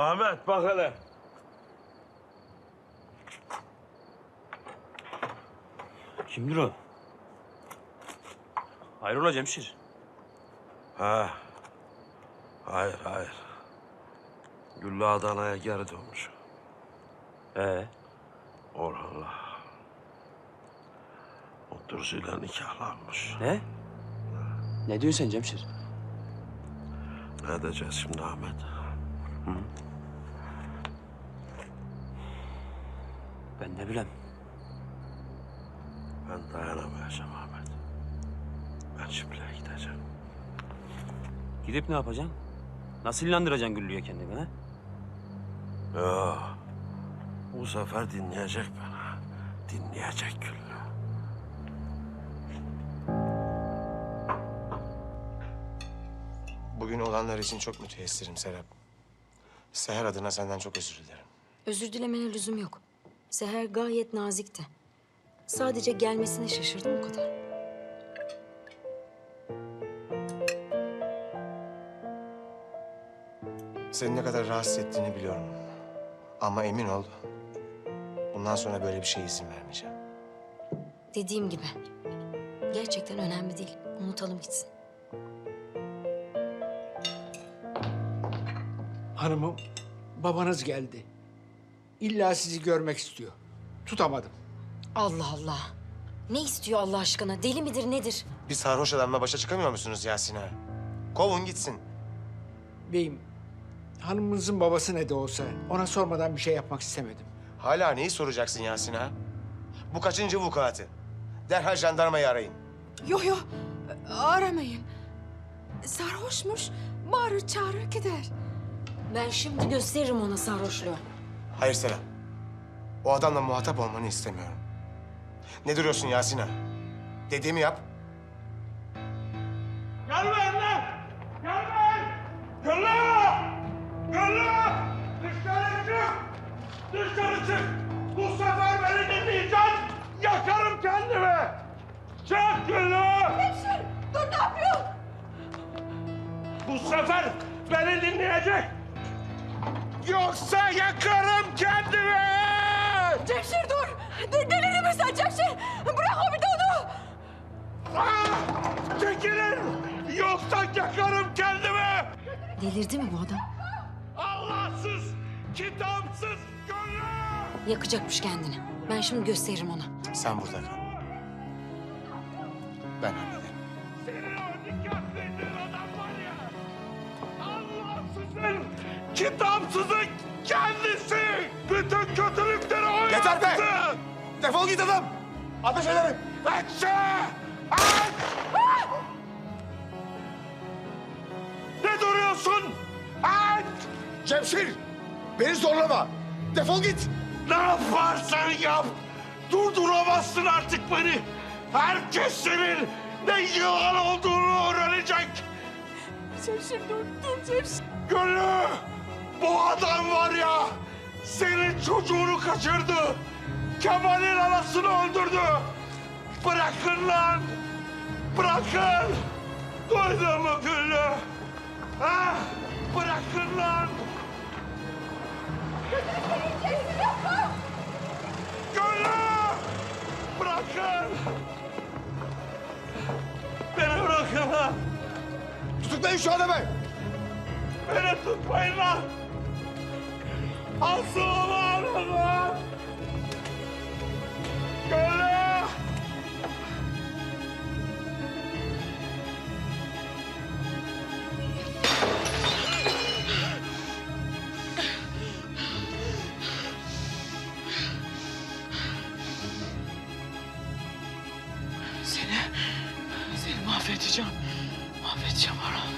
Ahmet bak hele. Kimdir o? Hayrola Cemşir? Ha. Hayır hayır. Güllü Adana'ya geri dönmüş. Ee, Orhan'la. Dursu'yla nikahlanmış. ne? Ne diyorsun sen Cemşir? Ne edeceğiz şimdi Ahmet? Ben ne bileyim. Ben dayanamayacağım Ahmet. Ben çiftliğe gideceğim. Gidip ne yapacaksın? Nasıl inandıracaksın Güllü'ye kendini ha? Ya. Bu sefer dinleyecek beni. Dinleyecek Güllü. Bugün olanlar için çok müteessirim Serap. Seher adına senden çok özür dilerim. Özür dilemene lüzum yok. Seher gayet nazikti. Sadece gelmesine şaşırdım o kadar. Seni ne kadar rahatsız ettiğini biliyorum. Ama emin ol, bundan sonra böyle bir şeye izin vermeyeceğim. Dediğim gibi. Gerçekten önemli değil. Unutalım gitsin. Hanımım, babanız geldi. İlla sizi görmek istiyor. Tutamadım. Allah Allah. Ne istiyor Allah aşkına? Deli midir nedir? Bir sarhoş adamla başa çıkamıyor musunuz Yasin ağa? Kovun gitsin. Beyim, hanımınızın babası ne de olsa ona sormadan bir şey yapmak istemedim. Hala neyi soracaksın Yasin ağa? Bu kaçıncı vukuatı? Derhal jandarmayı arayın. Yok yok aramayın. Sarhoşmuş bağırır çağırır gider. Ben şimdi gösteririm ona sarhoşluğu. Hayır Serap. O adamla muhatap olmanı istemiyorum. Ne duruyorsun Yasin ağa? Dediğimi yap. Gelmeyin lan! Gelmeyin! Güllü! Güllü! Dışarı çık! Dışarı çık! Bu sefer beni dinleyeceksin! Yakarım kendimi! Çık Güllü! Hemşire dur ne yapıyorsun? Bu sefer beni dinleyecek! Yoksa yakarım kendimi! Cemşir dur. De delirdin mi sen Cemşir? Bırak o bir onu. Ah! Çekilin! Yoksa yakarım kendimi! Delirdi mi bu adam? Allahsız, kitapsız Güllü! Yakacakmış kendini. Ben şimdi gösteririm ona. Sen burada kal. Ben hallederim. Kitapsızın kendisi. Bütün kötülükleri o Yeter be! yaptı. Defol git adam! Ateş ederim! Aç! Ne duruyorsun? Aç! Cemşir! Beni zorlama! Defol git! Ne yaparsan yap. Durduramazsın artık beni. Herkes senin ne yılan olduğunu öğrenecek. Cemşir dur dur Cemşir. Gönlü! Bu adam var ya, senin çocuğunu kaçırdı. Kemal'in anasını öldürdü. Bırakın lan! Bırakın! Duydun mu Güllü? Ha? Bırakın lan! Güllü! Bırakın! Beni bırakın lan! Tutuklayın şu adamı! Beni tutmayın lan! Asılımı alın lan! Güllü! Seni, seni mahvedeceğim. Mahvedeceğim Orhan.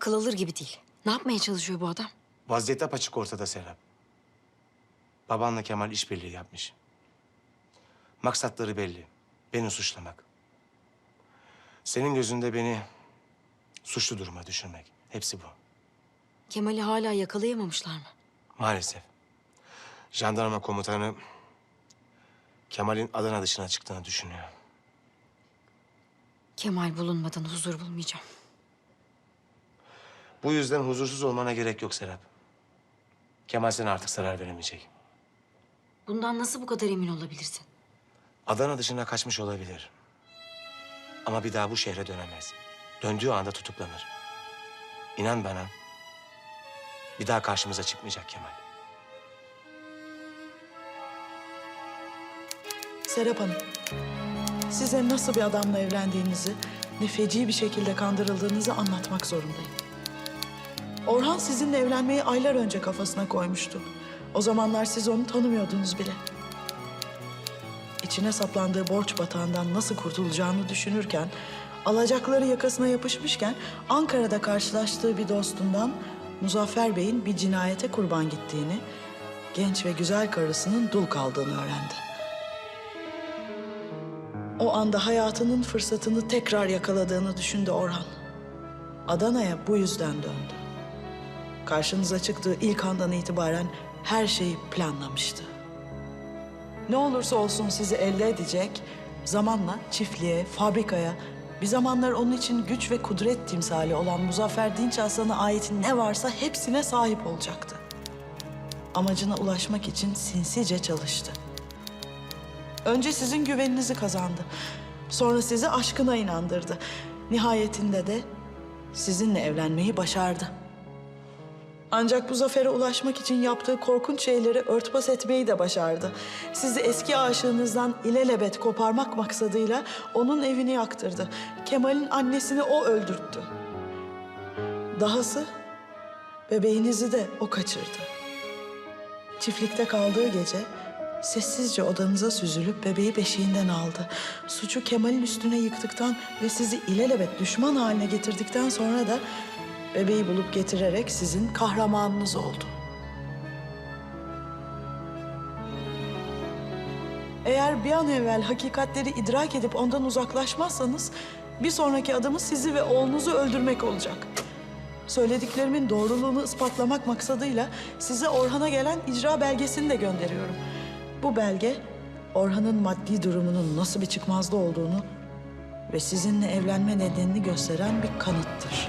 Akıl alır gibi değil. Ne yapmaya çalışıyor bu adam? Vaziyet apaçık ortada Serap. Babanla Kemal işbirliği yapmış. Maksatları belli. Beni suçlamak. Senin gözünde beni suçlu duruma düşürmek. Hepsi bu. Kemal'i hala yakalayamamışlar mı? Maalesef. Jandarma komutanı Kemal'in Adana dışına çıktığını düşünüyor. Kemal bulunmadan huzur bulmayacağım. Bu yüzden huzursuz olmana gerek yok Serap. Kemal sana artık zarar veremeyecek. Bundan nasıl bu kadar emin olabilirsin? Adana dışına kaçmış olabilir. Ama bir daha bu şehre dönemez. Döndüğü anda tutuklanır. İnan bana, bir daha karşımıza çıkmayacak Kemal. Serap Hanım, size nasıl bir adamla evlendiğinizi, ne feci bir şekilde kandırıldığınızı anlatmak zorundayım. Orhan sizinle evlenmeyi aylar önce kafasına koymuştu. O zamanlar siz onu tanımıyordunuz bile. İçine saplandığı borç batağından nasıl kurtulacağını düşünürken, alacakları yakasına yapışmışken Ankara'da karşılaştığı bir dostundan Muzaffer Bey'in bir cinayete kurban gittiğini, genç ve güzel karısının dul kaldığını öğrendi. O anda hayatının fırsatını tekrar yakaladığını düşündü Orhan. Adana'ya bu yüzden döndü. Karşınıza çıktığı ilk andan itibaren her şeyi planlamıştı. Ne olursa olsun sizi elde edecek, zamanla çiftliğe, fabrikaya, bir zamanlar onun için güç ve kudret timsali olan Muzaffer Dinç Aslan'a ait ne varsa hepsine sahip olacaktı. Amacına ulaşmak için sinsice çalıştı. Önce sizin güveninizi kazandı. Sonra sizi aşkına inandırdı. Nihayetinde de sizinle evlenmeyi başardı. Ancak bu zafere ulaşmak için yaptığı korkunç şeyleri örtbas etmeyi de başardı. Sizi eski aşığınızdan ilelebet koparmak maksadıyla onun evini yaktırdı. Kemal'in annesini o öldürttü. Dahası bebeğinizi de o kaçırdı. Çiftlikte kaldığı gece sessizce odanıza süzülüp bebeği beşiğinden aldı. Suçu Kemal'in üstüne yıktıktan ve sizi ilelebet düşman haline getirdikten sonra da bebeği bulup getirerek sizin kahramanınız oldu. Eğer bir an evvel hakikatleri idrak edip ondan uzaklaşmazsanız bir sonraki adımı sizi ve oğlunuzu öldürmek olacak. Söylediklerimin doğruluğunu ispatlamak maksadıyla size Orhan'a gelen icra belgesini de gönderiyorum. Bu belge Orhan'ın maddi durumunun nasıl bir çıkmazda olduğunu ve sizinle evlenme nedenini gösteren bir kanıttır.